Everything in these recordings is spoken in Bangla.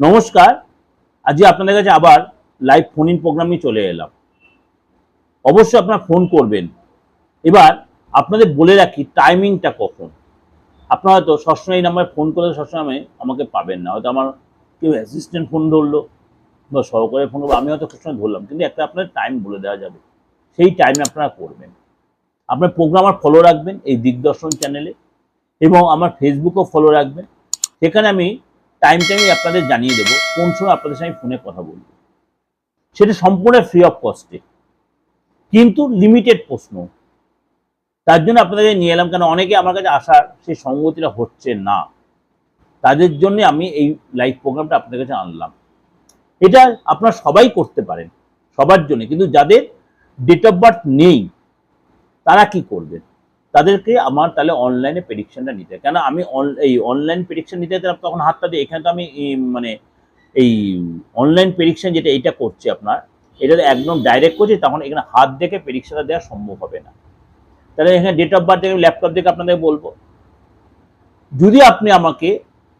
নমস্কার, আজকে আপনাদের কাছে আবার লাইভ ফোন ইন প্রোগ্রামে চলে এলাম। অবশ্যই আপনারা ফোন করবেন। এবার আপনাদের বলে রাখি টাইমিংটা কখন। আপনারা হয়তো সবসময় এই নাম্বারে ফোন করলে সবসময় আমাকে পাবেন না। হয়তো আমার কেউ অ্যাসিস্ট্যান্ট ফোন ধরলো বা সহকারে ফোন করব আমি হয়তো সবসময় ধরলাম। কিন্তু একটা আপনার টাইম বলে দেওয়া যাবে। সেই টাইমে আপনারা করবেন। আপনার প্রোগ্রাম আর ফলো রাখবেন এই দিগদর্শন চ্যানেলে এবং আমার ফেসবুকও ফলো রাখবেন। সেখানে আমি টাইম টাইমে আপনাদের জানিয়ে দেবো, কোন সময় আপনাদের সঙ্গে ফোনে কথা বলব। সেটা সম্পূর্ণ ফ্রি অফ কস্টে কিন্তু লিমিটেড প্রশ্ন। তার জন্য আপনাদের নিয়ে এলাম, কেন অনেকে আমার কাছে আসার সেই সঙ্গতিটা হচ্ছে না। তাদের জন্য আমি এই লাইভ প্রোগ্রামটা আপনাদের কাছে আনলাম। এটা আপনারা সবাই করতে পারেন, সবার জন্য। কিন্তু যাদের ডেট অফ বার্থ নেই, তারা কি করবেন? তাদেরকে আমার তাহলে অনলাইনে প্রেডিকশনটা নিতে। কেন আমি এই অনলাইন প্রেডিকশন নিতে তখন হাতটা দিয়ে এখানে তো আমি মানে এই অনলাইন প্রেডিকশন যেটা এইটা করছি আপনার, এটা একদম ডাইরেক্ট করছি, তখন এখানে হাত দেখে প্রেডিকশনটা দেওয়া সম্ভব হবে না। তাহলে এখানে ডেট অফ বার্থ দেখে ল্যাপটপ দেখে আপনাদের বলব। যদি আপনি আমাকে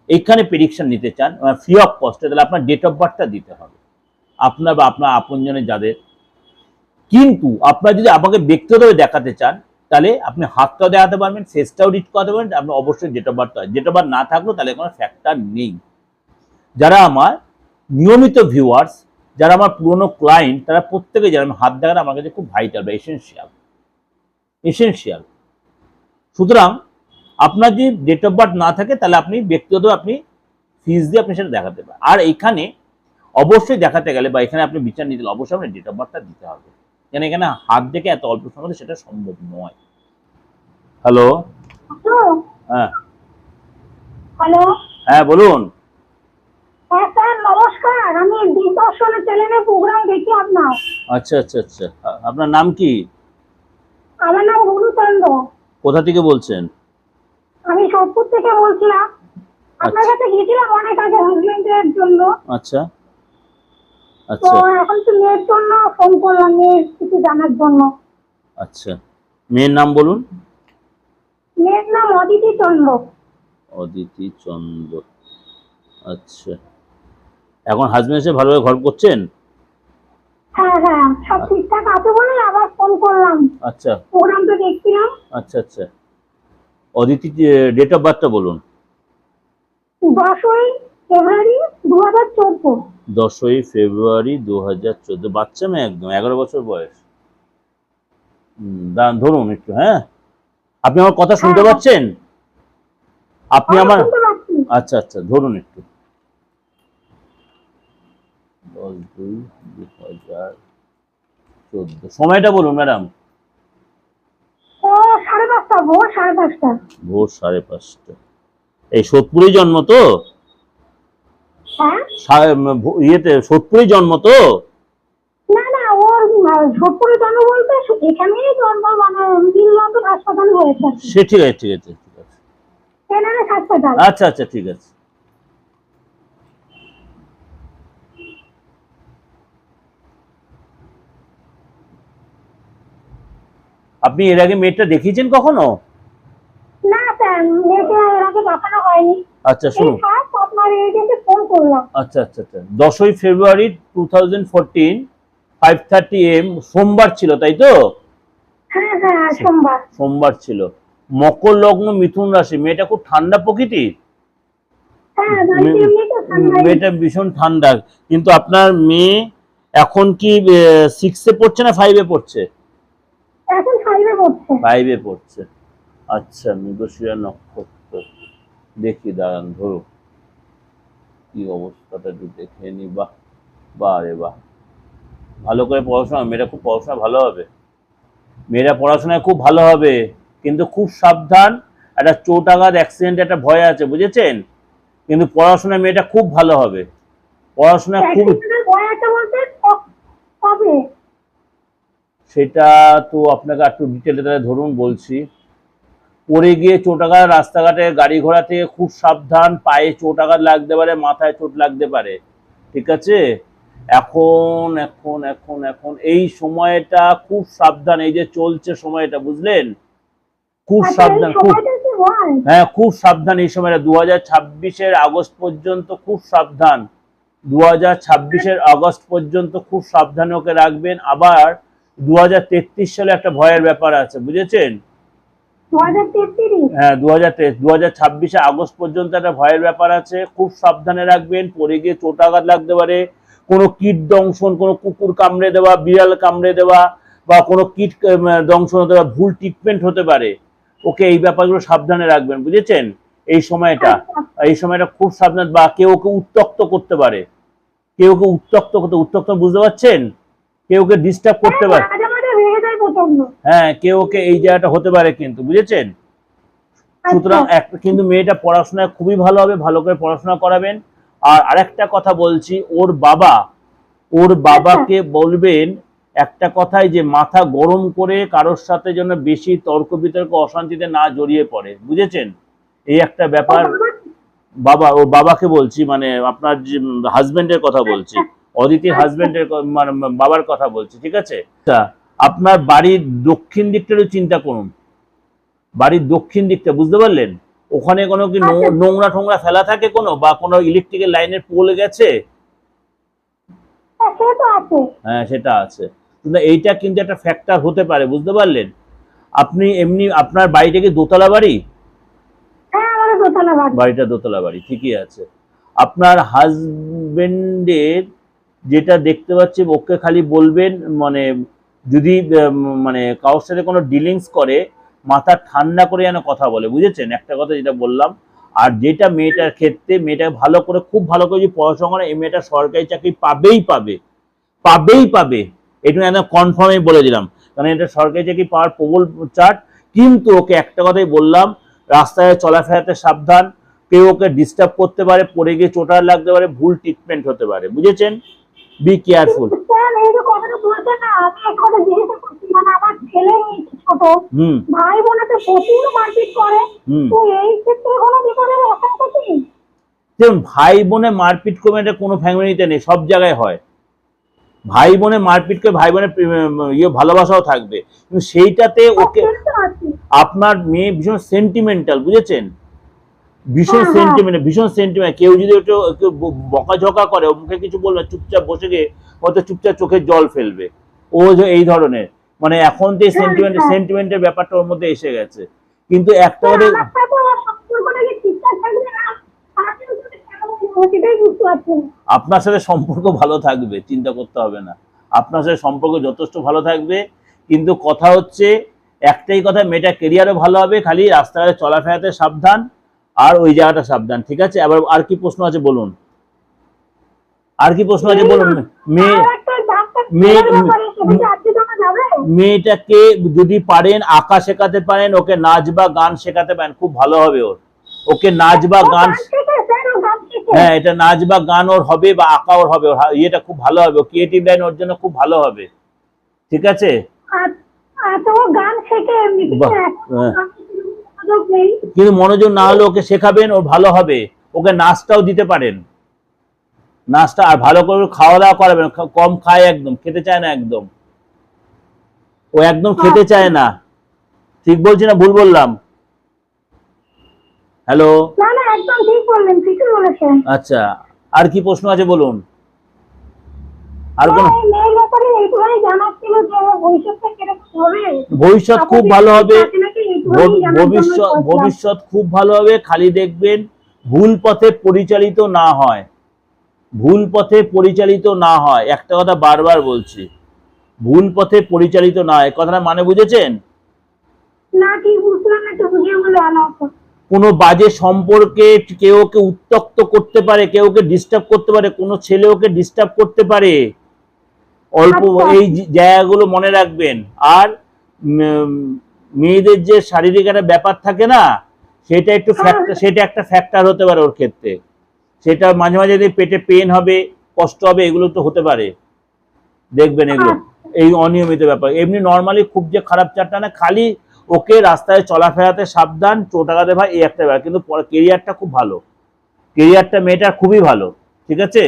এইখানে প্রেডিকশন নিতে চান ফ্রি অফ কস্টে তাহলে আপনার ডেট অফ বার্থটা দিতে হবে। আপনার বা আপনার আপনজনের যাদের। কিন্তু আপনার যদি আমাকে ব্যক্তিগতভাবে দেখাতে চান তাহলে আপনি হাতটাও দেখাতে পারবেন ফেসটাও রিড করাতে পারবেন, আপনি অবশ্যই date of birth date of birth না থাকলেও তাহলে কোনো ফ্যাক্টর নেই। যারা আমার নিয়মিত ভিউয়ার্স যারা আমার পুরনো ক্লায়েন্ট তারা প্রত্যেকে জানেন হাত দেখাটা আমার কাছে খুব ভাইটাল বা এসেন্সিয়াল এসেন্সিয়াল সুতরাং আপনার যদি ডেট অফ বার্থ না থাকে, তাহলে আপনি ব্যক্তিগত আপনি ফিজ দিয়ে আপনি সেটা দেখাতে পারেন। আর এখানে অবশ্যই দেখাতে গেলে বা এখানে আপনি বিচার নিতে অবশ্যই আপনার ডেট অফ বার্থটা দিতে হবে। কেন এখানে হাত দেখে এত অল্প সময় সেটা সম্ভব নয়। হ্যালো হ্যাঁ। হ্যালো হ্যাঁ বলুন। হ্যাঁ স্যার নমস্কার। আমি প্রোগ্রাম দেখি আপনার। আচ্ছা আচ্ছা আচ্ছা। আপনার নাম কি? আমার নাম গুরুচন্দ্র কোথা থেকে বলছেন? আমি সোদপুর থেকে বলছিলাম। আপনার কাছে গেছিলাম অনেক আগে হাজবেন্ডের জন্য। আচ্ছা। তো আচ্ছা এখন তো মেয়ের জন্য ফোন করলাম মেয়ের কিছু জানার জন্য। আচ্ছা। মেয়ের নাম বলুন। মেয়ের নাম অদিতি চন্দ্র। অদিতি চন্দ্র। আচ্ছা। এখন হাজবেন্ড এসে ভালোভাবে ঘর করছেন? হ্যাঁ হ্যাঁ সব ঠিকঠাক আছে বলে আবার ফোন করলাম। আচ্ছা। প্রোগ্রামটা দেখছিলাম। আচ্ছা আচ্ছা। অদিতি ডেট অফ বার্থটা বলুন। দশই ফেব্রুয়ারি দু হাজার চোদ্দ। দশই ফেব্রুয়ারি দু হাজার চোদ্দ। বাচ্চা মেয়ে একদম এগারো বছর বয়স। দাঁড়ান ধরুন একটু হ্যাঁ? আপনি আমার কথা শুনতে হ্যাঁ। পাচ্ছেন? আপনি আমার আচ্ছা আচ্ছা ধরুন একটু। দশ দুই দু হাজার চোদ্দ। সময়টা বলুন ম্যাডাম। সাড়ে পাঁচটা ভোর সাড়ে পাঁচটা। ভোর সাড়ে পাঁচটা। এই সোদপুরেই জন্ম তো? ইয়েতে সোদপুরেই জন্ম তো? না না ওর ঝোটপুরে জন্ম বলতে এখানেই জন্ম মানে নীলবন্ধন হাসপাতালে হয়েছে। সে ঠিক আছে ঠিক আছে ঠিক আছে। হাসপাতাল। আচ্ছা আচ্ছা ঠিক আছে। আপনি এর আগে মেয়েটা দেখিয়েছেন কখনো? না স্যার মেয়েকে এর আগে দেখানো হয়নি। আচ্ছা শুনুন। আপনার এজেন্টে ফোন করলাম। আচ্ছা আচ্ছা আচ্ছা। February two thousand fourteen five thirty AM সোমবার ছিল তাই তো? হ্যাঁ হ্যাঁ সোমবার। সোমবার ছিল। মকর লগ্ন মিথুন রাশি মেয়েটা খুব ঠান্ডা প্রকৃতির? হ্যাঁ। মেয়েটা ভীষণ ঠান্ডা। কিন্তু আপনার মেয়ে এখন কি সিক্সে পড়ছে না ফাইভে পড়ছে? এখন ফাইভে পড়ছে। ফাইভে পড়ছে। আচ্ছা মৃগশিরা নক্ষত্র। দেখি দাঁড়ান ধরো কি অবস্থাটা একটু দেখে নি বাহ বাহ রে বাহ। ভালো করে পড়াশোনা মেয়েরা খুব পড়াশোনা ভালো হবে। মেয়েরা পড়াশোনায় খুব ভালো হবে কিন্তু খুব সাবধান। একটা চোট আঘাত অ্যাক্সিডেন্ট একটা ভয় আছে বুঝেছেন? কিন্তু পড়াশোনায় মেয়েটা খুব ভালো হবে। পড়াশোনা খুব সেটা তো আপনাকে একটু ডিটেলে তাহলে ধরুন বলছি। পড়ে গিয়ে চোটাঘাত রাস্তাঘাটে গাড়ি ঘোড়া থেকে খুব সাবধান পায়ে চোটাঘাত লাগতে পারে মাথায় চোট লাগতে পারে। ঠিক আছে? এখন এখন এখন এখন এই সময়টা খুব সাবধান এই যে চলছে সময়টা বুঝলেন? খুব আচ্ছা, সাবধান খুব হ্যাঁ খুব সাবধান এই সময়টা দু হাজার ছাব্বিশের আগস্ট পর্যন্ত খুব সাবধান। দু হাজার ছাব্বিশের আগস্ট পর্যন্ত খুব সাবধানে ওকে রাখবেন। আবার দু হাজার তেত্রিশ সালে একটা ভয়ের ব্যাপার আছে বুঝেছেন? হ্যাঁ খুব সাবধানে রাখবেন পরে গিয়ে চোটাঘাত লাগতে পারে। কোনো কীট দংশন, কোনো কুকুর কামড়ে দেওয়া, বিড়াল কামড়ে দেওয়া বা কোনো কীট দংশন হতে ভুল ট্রিটমেন্ট হতে পারে। ওকে, এই ব্যাপারগুলো সাবধানে রাখবেন, বুঝেছেন? এই সময়টা এই সময়টা খুব সাবধান বা কেউ ওকে উত্তক্ত করতে পারে। কেউ ওকে উত্তক্ত করতে উত্তক্ত বুঝতে পারছেন? কেউ ওকে ডিস্টার্ব করতে পারে মাঝে মাঝে রেগে যায় প্রচণ্ড হ্যাঁ কেউ ওকে এই জায়গাটা হতে পারে কিন্তু বুঝেছেন? সুতরাং আচ্ছা। একটা কিন্তু মেয়েটা পড়াশোনায় খুবই ভালো হবে ভালো করে পড়াশোনা করাবেন। আর আরেকটা কথা বলছি ওর বাবা ওর বাবাকে বলবেন একটা কথাই যে মাথা গরম করে কারোর সাথে যেন বেশি তর্ক বিতর্ক অশান্তিতে না জড়িয়ে পড়ে বুঝেছেন? এই একটা ব্যাপার। বাবা ও বাবাকে বলছি মানে আপনার যে হাজবেন্ডের কথা বলছি অদিতির হাজবেন্ডের মানে বাবার কথা বলছি ঠিক আছে? তা আপনার বাড়ির দক্ষিণ দিকটারও চিন্তা করুন। বাড়ির দক্ষিণ দিকটা বুঝতে পারলেন? ওখানে কোনো কি আচ্ছা। নোংরা টোংরা ফেলা থাকে কোনো? বা কোনো ইলেকট্রিকের লাইনের পোল গেছে? হ্যাঁ, সে তো আছে। হ্যাঁ সেটা আছে। এইটা কিন্তু একটা ফ্যাক্টর হতে পারে বুঝতে পারলেন? আপনি এমনি আপনার বাড়িটা কি দোতলা বাড়ি? হ্যাঁ দোতলা বাড়ি। বাড়িটা দোতলা বাড়ি ঠিকই আছে। আপনার হাজবেন্ডের যেটা দেখতে পাচ্ছি ওকে খালি বলবেন মানে যদি মানে কারোর সাথে কোনো ডিলিংস করে, মাথা ঠান্ডা করে যেন কথা বলে, বুঝেছেন? একটা কথা যেটা বললাম, আর যেটা মেয়েটার ক্ষেত্রে, মেয়েটা ভালো করে, খুব ভালো করে যদি পড়াশোনা করে, এই মেয়েটা সরকারি চাকরি পাবেই পাবে পাবেই পাবে। এটা একদম কনফার্মই বলে দিলাম। কারণ এটা সরকারি চাকরি পাওয়ার প্রবল চার্ট, কিন্তু ওকে একটা কথাই বললাম, রাস্তায় চলাফেরাতে সাবধান, কেউ ওকে ডিস্টার্ব করতে পারে, পড়ে গিয়ে চোটার লাগতে পারে, ভুল ট্রিটমেন্ট হতে পারে, বুঝেছেন? বি কেয়ারফুল মানে ভাই বোনাতে প্রচুর মারপিট করে। তো এই ক্ষেত্রে কোনো বিপদের আশঙ্কা কি? দেখুন ভাই বোনে মারপিট করবে এটা কোনো ফ্যামিলিতে নেই সব জায়গায় হয়। ভাই বোনে মারপিট করে ভাই বোনের ইয়ে ভালোবাসাও থাকবে। কিন্তু সেইটাতে ওকে। আপনার মেয়ে ভীষণ সেন্টিমেন্টাল বুঝেছেন? ভীষণ হ্যাঁ, হ্যাঁ। সেন্টিমেন্ট ভীষণ সেন্টিমেন্ট কেউ যদি একটু বকাঝকা করে মুখে কিছু বলবে চুপচাপ বসে গিয়ে হয়তো চুপচাপ চোখে জল ফেলবে। ও এই ধরনের। মানে এখন তো হ্যাঁ, সেন্টিমেন্ট হ্যাঁ। সেন্টিমেন্টের ব্যাপারটা ওর মধ্যে এসে গেছে। কিন্তু একটা না। আপনার সাথে সম্পর্ক ভালো থাকবে চিন্তা করতে হবে না। আপনার সাথে সম্পর্ক যথেষ্ট ভালো থাকবে। কিন্তু কথা হচ্ছে একটাই কথা মেয়েটা কেরিয়ারও ভালো হবে খালি রাস্তাঘাটে চলাফেরাতে সাবধান। আর ওই জায়গাটা সাবধান ঠিক আছে? আবার আর কি প্রশ্ন আছে বলুন? আর কি প্রশ্ন আছে বলুন? মেয়ে? মেয়েটাকে যদি পারেন আঁকা শেখাতে পারেন ওকে নাচ বা গান শেখাতে পারেন খুব ভালো হবে ওর। ওকে নাচ বা গান। হ্যাঁ এটা নাচ বা গান ওর হবে বা আঁকা ওর হবে ইয়েটা খুব ভালো হবে ক্রিয়েটিভ লাইন ওর জন্য খুব ভালো হবে। ঠিক আছে? গান শেখে কিন্তু। মনোযোগ না হলে ওকে শেখাবেন ওর ভালো হবে। ওকে নাচটাও দিতে পারেন। নাচটা আর ভালো করে খাওয়া দাওয়া করাবেন কম খায় একদম খেতে চায় না একদম। ও একদম খেতে চায় না। ঠিক বলছি না? ভুল বললাম। হ্যালো? আচ্ছা আর কি প্রশ্ন আছে বলুন? আর কোন ভবিষ্যৎ খুব ভালো হবে। ভবিষ্যৎ। ভবিষ্যৎ খুব ভালো হবে খালি দেখবেন ভুল পথে পরিচালিত না হয়। ভুল পথে পরিচালিত না হয় একটা কথা বারবার বলছি। ভুল পথে পরিচালিত না হয় কথাটা মানে বুঝেছেন? কোনো বাজে সম্পর্কে কেউ ওকে উত্তক্ত করতে পারে কেউ ওকে ডিস্টার্ব করতে পারে কোনো ছেলে ওকে ডিস্টার্ব করতে পারে। অল্প আচ্ছা। এই জায়গাগুলো মনে রাখবেন। আর মেয়েদের যে শারীরিক একটা ব্যাপার থাকে না সেটা একটু হ্যাঁ। ফ্যাক্টর সেটা একটা ফ্যাক্টর হতে পারে ওর ক্ষেত্রে। সেটা মাঝে মাঝে যদি পেটে পেন হবে কষ্ট হবে এগুলো তো হতে পারে। দেখবেন এগুলো। এই অনিয়মিত ব্যাপার। এমনি নর্মালি খুব যে খারাপ চারটা না খালি ওকে রাস্তায় চলাফেরাতে সাবধান চোটাঘাতে ভাই এই একটা ব্যাপার। কিন্তু কেরিয়ারটা খুব ভালো। কেরিয়ারটা মেয়েটার খুবই ভালো। ঠিক আছে?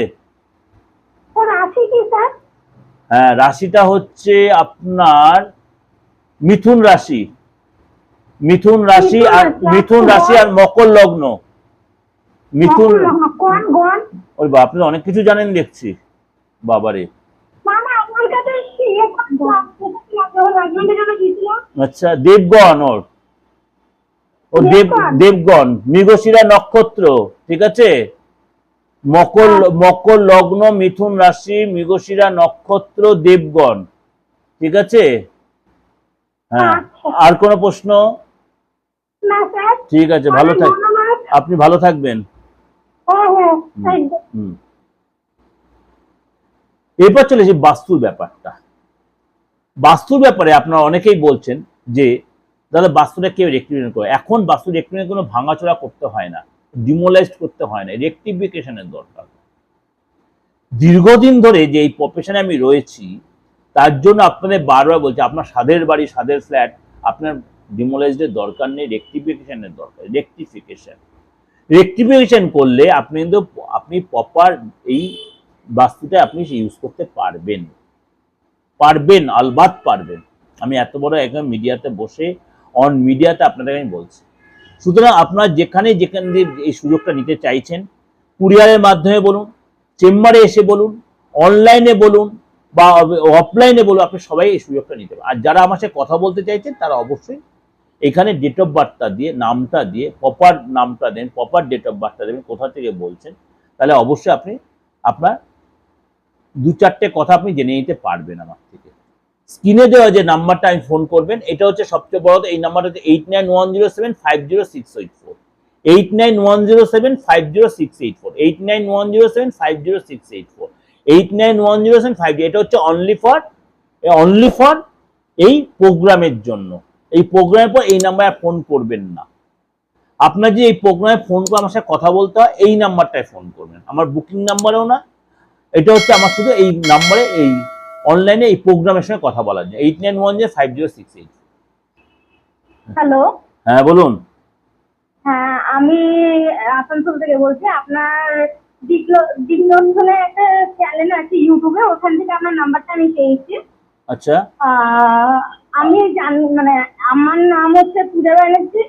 হ্যাঁ রাশিটা হচ্ছে আপনার মিথুন রাশি মিথুন রাশি আর মিথুন রাশি, আর মকর লগ্ন মিথুন ওই বা আপনি অনেক কিছু জানেন দেখছি বাবারে ইয়ে আচ্ছা দেবগণ ওর ও দেব? দেবগণ মৃগশিরা নক্ষত্র ঠিক আছে মকর মকর লগ্ন মিথুন রাশি মৃগশিরা নক্ষত্র দেবগণ ঠিক আছে হ্যাঁ। আচ্ছা। আর কোনো প্রশ্ন? ঠিক আছে ভালো থাক আপনি ভালো থাকবেন। হ্যাঁ হ্যাঁ এরপর চলে যে বাস্তুর ব্যাপারটা। বাস্তুর ব্যাপারে আপনারা অনেকেই বলছেন যে দাদা বাস্তুটা কেউ রেক্টিফিকেশন করে? এখন বাস্তু রেক্টিফিকেশন কোনো ভাঙাচোরা করতে হয় না। ডিমোলাইজড করতে হয় না। রেক্টিফিকেশনের দরকার। দীর্ঘদিন ধরে যে এই প্রফেশনে আমি রয়েছি তার জন্য আপনাদের বারবার বলছি, আপনার স্বাদের বাড়ি স্বাদের ফ্ল্যাট আপনার ডিমোলাইজডের দরকার নেই রেক্টিফিকেশনের দরকার রেক্টিফিকেশন রেক্টিফিকেশন করলে আপনি কিন্তু, আপনি প্রপার এই বাস্তুটা আপনি ইউজ করতে পারবেন। পারবেন, আলবাত পারবেন। আমি এত বড় একদম মিডিয়াতে বসে অন মিডিয়াতে আপনাদের আমি বলছি। সুতরাং আপনার যেখানে, যেখান দিয়ে এই সুযোগটা নিতে চাইছেন কুরিয়ারের মাধ্যমে বলুন চেম্বারে এসে বলুন অনলাইনে বলুন বা অফলাইনে বলুন আপনি সবাই এই সুযোগটা নিতে পারেন। আর যারা আমার সাথে কথা বলতে চাইছেন, তারা অবশ্যই এখানে ডেট অফ বার্থটা দিয়ে, নামটা দিয়ে প্রপার নামটা দেন প্রপার ডেট অফ বার্থটা দেবেন, কোথা থেকে বলছেন, তাহলে অবশ্যই আপনি, আপনার দু চারটে কথা আপনি জেনে নিতে পারবেন আমার থেকে। স্ক্রিনে দেওয়া যে নাম্বারটা আমি ফোন করবেন, এটা হচ্ছে সবচেয়ে বড় এই নাম্বারটা হচ্ছে eight nine one zero seven five zero six eight four eight nine one zero seven five zero six eight four eight nine one zero seven five zero six eight four eight nine one zero seven five এটা হচ্ছে অনলি ফর অনলি ফর এই প্রোগ্রামের জন্য। এই প্রোগ্রামের পর এই নাম্বারে ফোন করবেন না। আপনার যে এই প্রোগ্রামে ফোন করে আমার সাথে কথা বলতে হয় এই নাম্বারটায় ফোন করবেন। আমার বুকিং নাম্বারেও না এটা হচ্ছে আমার শুধু এই নাম্বারে এই অনলাইনে এই প্রোগ্রামের সঙ্গে কথা বলার জন্য। Eight nine one zero five zero six eight hello হ্যাঁ বলুন। হ্যাঁ আমি আসানসোল থেকে বলছি আপনার দিগ্ল- দিগ্নন্দনে একটা চ্যানেল আছে ইউটিউবে ওখান থেকে আপনার নাম্বারটা আমি পেয়েছি। আচ্ছা। আমি জান মানে আমার নাম হচ্ছে পূজা ব্যানার্জি।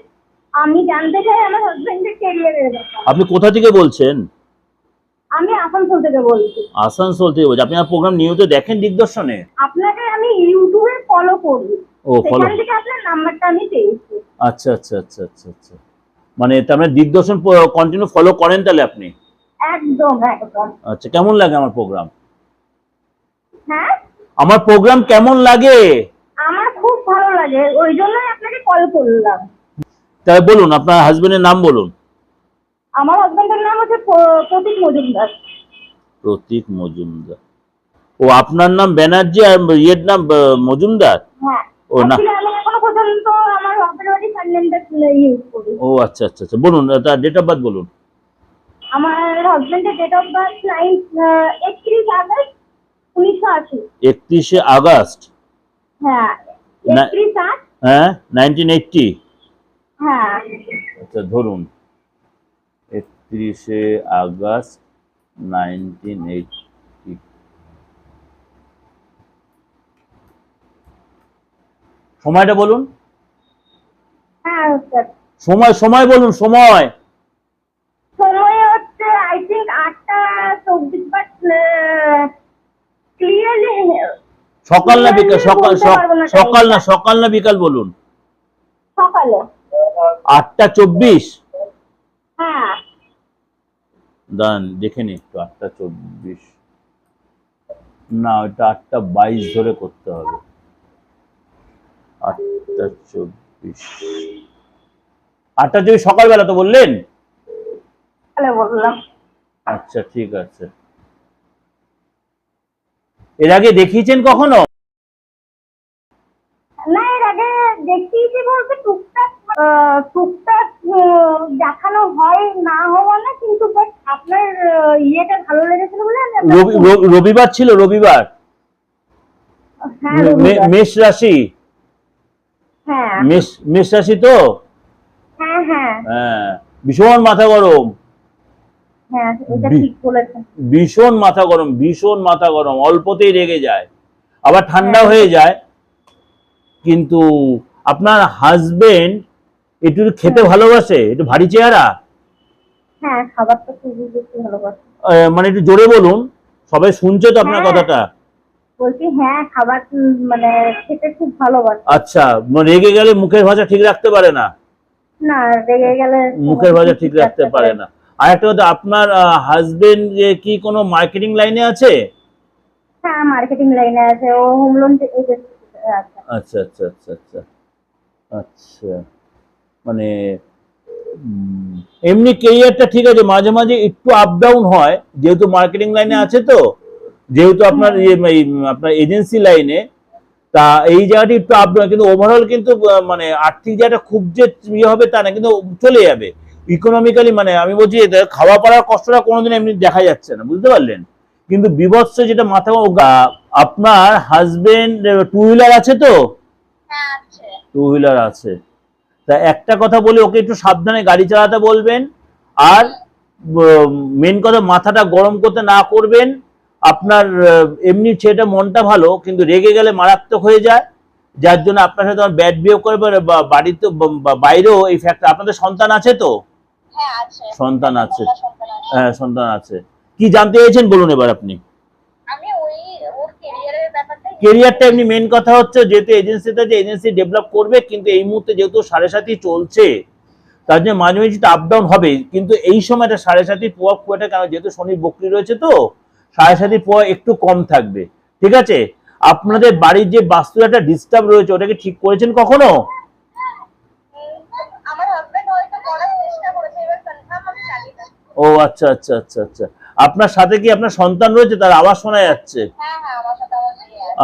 আমি জানতে চাই আমার হাজবেন্ডের ক্যারিয়ারের ব্যাপারে। আপনি কোথা থেকে বলছেন? আমি আসানসোল থেকে বলছি। আসানসোল থেকে বলছি। আপনি আমার প্রোগ্রাম নিয়মিত দেখেন দিগদর্শনে? আপনাকে আমি ইউটিউবে ফলো করি ও ফলো সেখান থেকে আপনার নাম্বারটা আমি পেয়েছি। আচ্ছা আচ্ছা আচ্ছা আচ্ছা। আচ্ছা মানে তার মানে দিগদর্শন কন্টিনিউ ফলো করেন তাহলে আপনি? একদম একদম। আচ্ছা কেমন লাগে আমার প্রোগ্রাম হ্যাঁ? আমার প্রোগ্রাম কেমন লাগে? আমার খুব ভালো লাগে ওই জন্যই আপনাকে কল করলাম। তাই বলুন আপনার হাজবেন্ডের নাম বলুন। আমার হাজবেন্ডের নাম হচ্ছে প্রতীক মজুমদার। প্রতীক মজুমদার। ও আপনার নাম ব্যানার্জি আর ইয়ের নাম মজুমদার? হ্যাঁ। ও না। ও আচ্ছা আচ্ছা আচ্ছা বলুন ডেট অফ বার্থ বলুন। আমার হাজবেন্ডের ডেট অফ বার্থ নাইন একত্রিশ আগস্ট উনিশশো আশি। একত্রিশে আগস্ট? হ্যাঁ একত্রিশ আট। হ্যাঁ নাইনটিন এইটটি হ্যাঁ। আচ্ছা ধরুন। একত্রিশে আগস্ট নাইনটিন এইটটি সময়টা বলুন। হ্যাঁ স্যার সময় সময় বলুন সময়। সময় ক্লিয়ারলি সকাল না বিকাল সকাল সকাল না সকাল না বিকাল বলুন। সকালে। আটটা চব্বিশ? হ্যাঁ। দান দেখে নি একটু আটটা চব্বিশ। না ওটা আটটা বাইশ ধরে করতে হবে। আটটা চব্বিশ। আটটা চব্বিশ সকালবেলা তো বললেন? বললাম। আচ্ছা ঠিক আছে। এর আগে দেখিয়েছেন কখনো? না এর আগে দেখতেইছি বলতে টুকটাক টুকটাক দেখানো হয় না হওয়া না কিন্তু আপনার ইয়েটা ভালো লেগেছিল বলে রবিবার ছিল রবিবার? হ্যাঁ মেষ রাশি? হ্যাঁ। মেষ রাশি তো? হ্যাঁ হ্যাঁ। হ্যাঁ। ভীষণ মাথা গরম হ্যাঁ এটা বি- ঠিক বলেছেন ভীষণ মাথা গরম ভীষণ মাথা গরম অল্পতেই রেগে যায়। আবার ঠান্ডা হ্যাঁ। হয়ে যায় কিন্তু আপনার হাজবেন্ড একটু খেতে ভালোবাসে? একটু ভারী চেহারা? হ্যাঁ মানে একটু জোরে বলুন সবাই শুনছে তো আপনার হ্যাঁ। কথাটা? বলছি হ্যাঁ খাবার মানে খেতে খুব ভালোবাসি। আচ্ছা রেগে গেলে মুখের ভাষা ঠিক রাখতে পারে না? না রেগে গেলে মুখের ভাষা ঠিক রাখতে পারে না। আর একটা কথা আপনার হাজবেন্ড কি কোনো মার্কেটিং লাইনে আছে? হ্যাঁ মার্কেটিং লাইনে আছে। ও হোম লোন আচ্ছা আচ্ছা আচ্ছা আচ্ছা। আচ্ছা। মানে এমনি কেরিয়ারটা ঠিক আছে মাঝে মাঝে একটু আপ ডাউন হয় যেহেতু মার্কেটিং লাইনে আছে তো যেহেতু আপনার উম, আপনার এজেন্সি লাইনে তা এই জায়গাটি একটু আপ ডাউন কিন্তু ওভারঅল কিন্তু মানে আর্থিক জায়গাটা খুব যে ইয়ে হবে তা না কিন্তু চলে যাবে। ইকোনমিক্যালি মানে আমি বলছি এটা খাওয়া পড়ার কষ্টটা কোনোদিন এমনি দেখা যাচ্ছে না বুঝতে পারলেন? কিন্তু বিভৎস যেটা মাথা আপনার হাজবেন্ড টু হুইলার আছে তো? হ্যাঁ টু হুইলার আছে। তা একটা কথা বলি ওকে একটু সাবধানে গাড়ি চালাতে বলবেন আর মেন কথা মাথাটা গরম করতে না করবেন। আপনার এমনি ছেলেটা মনটা ভালো কিন্তু রেগে গেলে মারাত্মক হয়ে যায়। যার জন্য আপনার সাথে ব্যাড বিহেভ করে বাড়িতে বাইরেও এই ফ্যাক্টর আপনাদের সন্তান আছে তো? হ্যাঁ সন্তান আছে। সন্তান আছে। হ্যাঁ সন্তান আছে। কি জানতে চাইছেন বলুন এবার আপনি? কেরিয়ারটা এমনি মেন কথা হচ্ছে যেহেতু এজেন্সিতে যে এজেন্সি ডেভেলপ করবে কিন্তু এই মুহূর্তে যেহেতু সাড়ে সাতই চলছে তার জন্য মাঝে মাঝে আপ ডাউন হবে। কিন্তু এই সময়টা সাড়ে সাতির প্রভাব খুব একটা কেন? যেহেতু শনির বকরি রয়েছে তো সাড়ে সাতির প্রভাব একটু কম থাকবে। ঠিক আছে? আপনাদের বাড়ির যে বাস্তুটা ডিস্টার্ব রয়েছে ওটাকে ঠিক করেছেন কখনো আমার হাজবেন্ড হয়তো করার চেষ্টা করেছে এবার কনফার্ম আমি জানি না ও আচ্ছা আচ্ছা আচ্ছা আচ্ছা। আপনার সাথে কি আপনার সন্তান রয়েছে? তার আওয়াজ শোনা যাচ্ছে। হ্যাঁ হ্যাঁ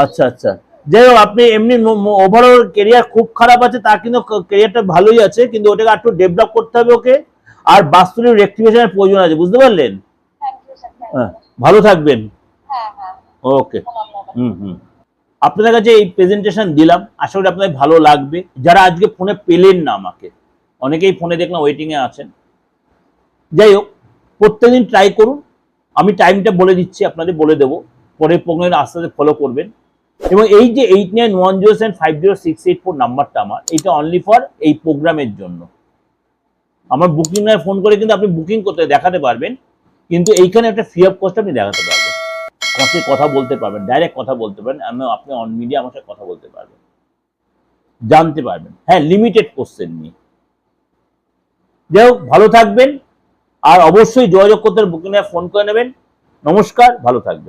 আচ্ছা আচ্ছা। যাই হোক আপনি এমনি ওভারঅল কেরিয়ার খুব খারাপ আছে তার কিন্তু কেরিয়ারটা ভালোই আছে কিন্তু ওটাকে একটু ডেভেলপ করতে হবে ওকে। আর বাস্তুরিক রেক্টিভেশনের প্রয়োজন আছে বুঝতে পারলেন? হ্যাঁ ভালো থাকবেন। হ্যাঁ ওকে। হুম হুম। আপনাদের কাছে এই প্রেজেন্টেশন দিলাম আশা করি আপনাদের ভালো লাগবে। যারা আজকে ফোনে পেলেন না আমাকে অনেকেই ফোনে দেখলাম ওয়েটিংয়ে আছেন। যাই হোক প্রত্যেকদিন ট্রাই করুন। আমি টাইমটা বলে দিচ্ছি, আপনাদের বলে দেবো। পরের প্রোগ্রামে আস্তে আস্তে ফলো করবেন। এবং এই যে eight nine one zero seven five zero six eight four নাম্বারটা আমার, এটা অনলি ফর এই প্রোগ্রামের জন্য। আমার বুকিং নয় ফোন করে কিন্তু আপনি বুকিং করতে, দেখাতে পারবেন। কিন্তু এইখানে একটা ফ্রি অফ কস্ট আপনি দেখাতে পারবেন। আমার সাথে কথা বলতে পারবেন ডাইরেক্ট কথা বলতে পারেন আমি, আপনি অন মিডিয়া আমার সাথে কথা বলতে পারবেন। জানতে পারবেন। হ্যাঁ লিমিটেড কোশ্চেন নিয়ে। যাই হোক, ভালো থাকবেন। আর অবশ্যই যোগাযোগ করতে বুকিং ফোন করে নেবেন। নমস্কার ভালো থাকবেন।